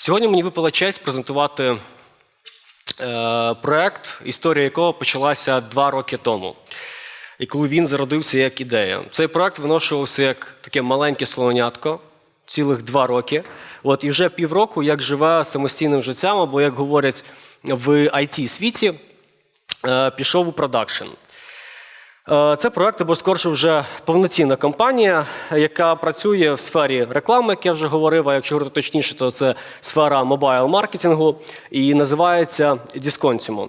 Сьогодні мені випала честь презентувати е, проект, історія якого почалася два роки тому. І коли він зародився як ідея. Цей проект виношувався як таке маленьке слонятко, цілих два роки. От, і вже півроку як живе самостійним життям, або, як говорять в it світі е, пішов у продакшн. Е, Це проект, або скорше вже повноцінна компанія, яка працює в сфері реклами, як я вже говорив, а якщо говорити точніше, то це сфера мобайл-маркетингу і називається Discontimo.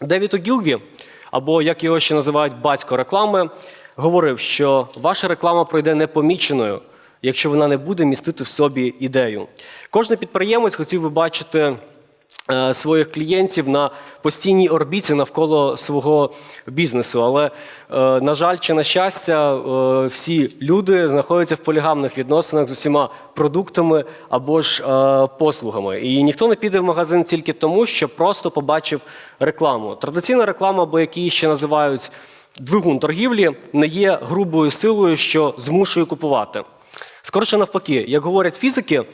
Девід Огілві, або як його ще називають батько реклами, говорив, що ваша реклама пройде непоміченою, якщо вона не буде містити в собі ідею. Кожен підприємець хотів би бачити своїх клієнтів на постійній орбіті навколо свого бізнесу. Але, е, на жаль, чи на щастя, е, всі люди знаходяться в полігамних відносинах з усіма продуктами або ж е, послугами. І ніхто не піде в магазин тільки тому, що просто побачив рекламу. Традиційна реклама, або які ще називають двигун торгівлі, не є грубою силою, що змушує купувати. Скоріше навпаки, як говорять фізики, е,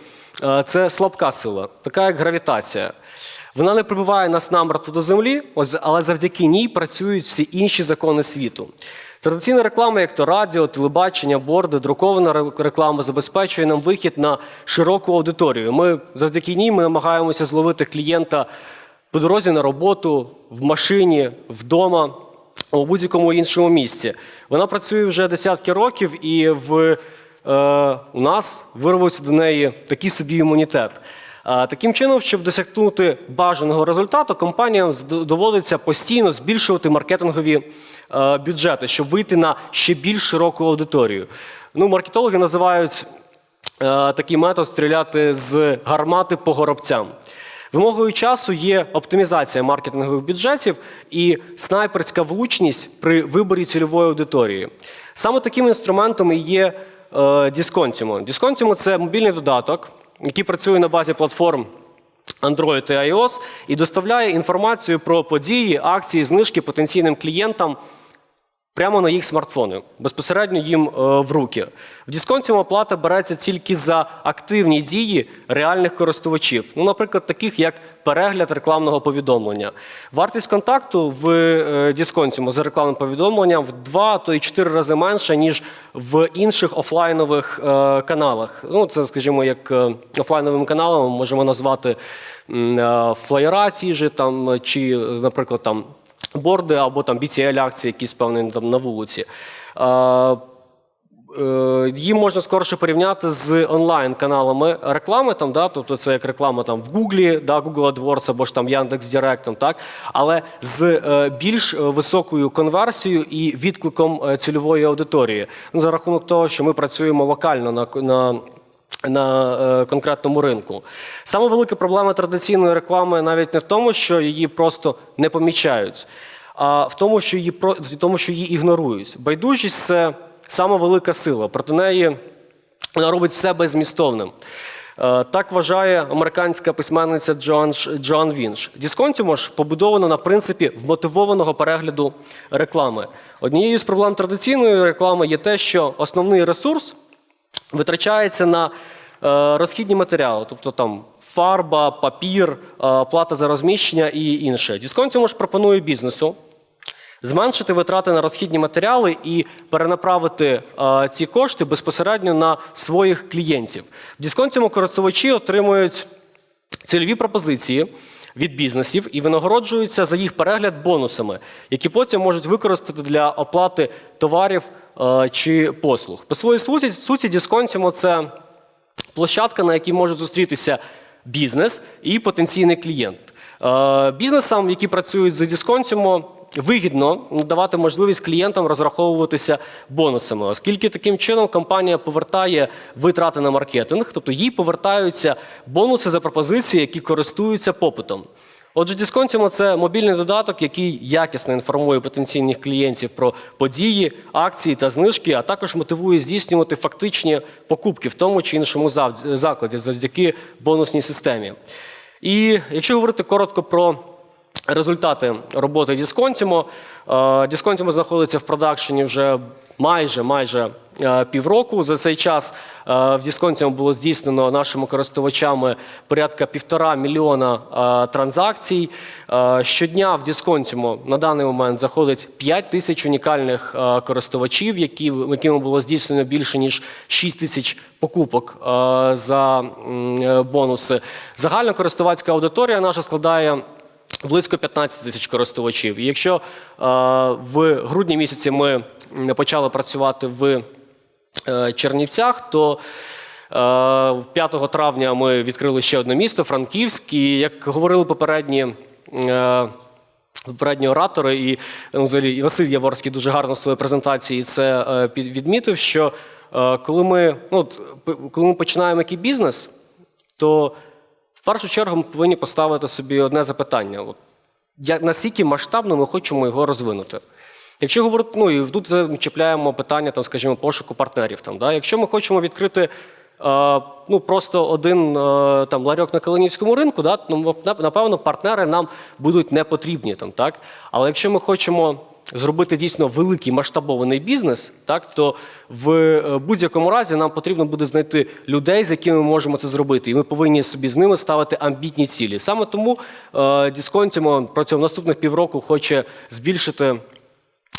це слабка сила, така як гравітація. Вона не прибиває нас намертво до землі, але завдяки ній працюють всі інші закони світу. Традиційна реклама, як то радіо, телебачення, борди, друкована реклама, забезпечує нам вихід на широку аудиторію. Ми завдяки ній ми намагаємося зловити клієнта по дорозі на роботу, в машині, вдома, у будь-якому іншому місці. Вона працює вже десятки років, і в, е, у нас вирвався до неї такий собі імунітет. А, Таким чином, щоб досягнути бажаного результату, компаніям доводиться постійно збільшувати маркетингові е, бюджети, щоб вийти на ще більш широку аудиторію. Ну, маркетологи називають е, такий метод стріляти з гармати по горобцям. Вимогою часу є оптимізація маркетингових бюджетів і снайперська влучність при виборі цільової аудиторії. Саме таким інструментом і є е, Discontimo. Discontimo – це мобільний додаток, який працює на базі платформ Android і iOS і доставляє інформацію про події, акції, знижки потенційним клієнтам прямо на їх смартфони, безпосередньо їм е, в руки. В дисконті оплата береться тільки за активні дії реальних користувачів. Ну, наприклад, таких як перегляд рекламного повідомлення. Вартість контакту в е, дисконтіму за рекламним повідомленням в 2, то й 4 рази менше, ніж в інших офлайнових е, каналах. Ну, це, скажімо, як офлайновим каналом можемо назвати м, флеєра ті ж, там, чи, наприклад, там борди або там BTL акції, якісь певні там на вулиці. Е, Їм можна скорше порівняти з онлайн-каналами реклами, там, да, тобто це як реклама там, в Гуглі, да, Google AdWords або ж там Яндекс.Директом, так, але з е, більш е, високою конверсією і відкликом цільової аудиторії. Ну, за рахунок того, що ми працюємо локально на, на на е, конкретному ринку. Саме велика проблема традиційної реклами навіть не в тому, що її просто не помічають, а в тому, що її в тому, що її ігнорують. Байдужість це сама велика сила. Проти неї вона робить все беззмістовним. Е, Так вважає американська письменниця Джоан, Джоан Вінш. Дисконтімо ж побудовано на принципі вмотивованого перегляду реклами. Однією з проблем традиційної реклами є те, що основний ресурс витрачається на е, розхідні матеріали, тобто там фарба, папір, е, плата за розміщення і інше. Дисконтімо ж пропонує бізнесу зменшити витрати на розхідні матеріали і перенаправити е, ці кошти безпосередньо на своїх клієнтів. В дисконтімо користувачі отримують цільові пропозиції від бізнесів і винагороджуються за їх перегляд бонусами, які потім можуть використати для оплати товарів е, чи послуг. По своїй суті, суті дисконтімо це площадка, на якій можуть зустрітися бізнес і потенційний клієнт. Е, Бізнесам, які працюють за дисконтімо, вигідно давати можливість клієнтам розраховуватися бонусами, оскільки таким чином компанія повертає витрати на маркетинг, тобто їй повертаються бонуси за пропозиції, які користуються попитом. Отже, Дисконтімо – це мобільний додаток, який якісно інформує потенційних клієнтів про події, акції та знижки, а також мотивує здійснювати фактичні покупки в тому чи іншому закладі завдяки бонусній системі. І якщо говорити коротко про результати роботи Дісконтімо. Е, Дісконтімо знаходиться в продакшені вже майже майже е, півроку. За цей час е, в Дісконтімо було здійснено нашими користувачами порядка півтора мільйона транзакцій. Щодня в Дісконтімо на даний момент заходить 5 тисяч унікальних користувачів, якими було здійснено більше ніж 6 тисяч покупок за бонуси. Загальна користувацька аудиторія наша складає близько 15 тисяч користувачів. І якщо е, в грудні місяці ми почали працювати в е, Чернівцях, то е, 5 травня ми відкрили ще одне місто Франківськ. І як говорили попередні. е, Попередні оратори, і ну, взагалі Василь Яворський дуже гарно в своїй презентації це е, відмітив, що е, коли ми, ну, коли ми починаємо який бізнес, то в першу чергу ми повинні поставити собі одне запитання: От, я- наскільки масштабно ми хочемо його розвинути? Якщо говорити, ну і тут чіпляємо питання, там, скажімо, пошуку партнерів. Там, да? Якщо ми хочемо відкрити е, ну, просто один е, там, ларьок на Калинівському ринку, да, ну, напевно, партнери нам будуть не потрібні. Там, так? Але якщо ми хочемо зробити дійсно великий масштабований бізнес, так, то в е, будь-якому разі нам потрібно буде знайти людей, з якими ми можемо це зробити. І ми повинні собі з ними ставити амбітні цілі. Саме тому е, Дісконтімо протягом наступних півроку хоче збільшити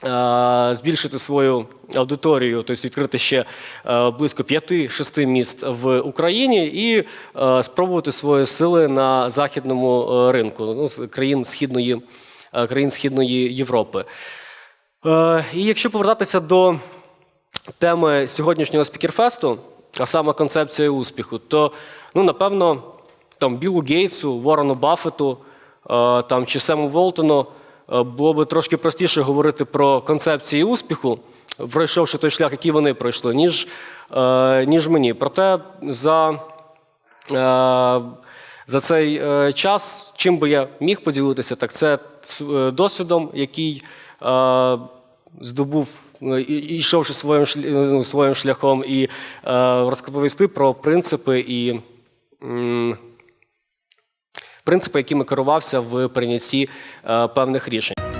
е, збільшити свою аудиторію, тобто відкрити ще е, близько 5-6 міст в Україні і е, спробувати свої сили на західному е, ринку ну, країн східної, е, країн східної Європи. Е, І якщо повертатися до теми сьогоднішнього спікерфесту, а саме концепція успіху, то ну, напевно там Білу Гейтсу, Ворону Баффету е, там, чи Сему Волтону е, було би трошки простіше говорити про концепції успіху, пройшовши той шлях, який вони пройшли, ніж, е, ніж мені. Проте за, е, за цей е, час, чим би я міг поділитися, так це е, досвідом, який е, здобув, йшовши своїм, ну, своїм шляхом, і розповісти про принципи і. Принципи, якими керувався в прийнятті певних рішень.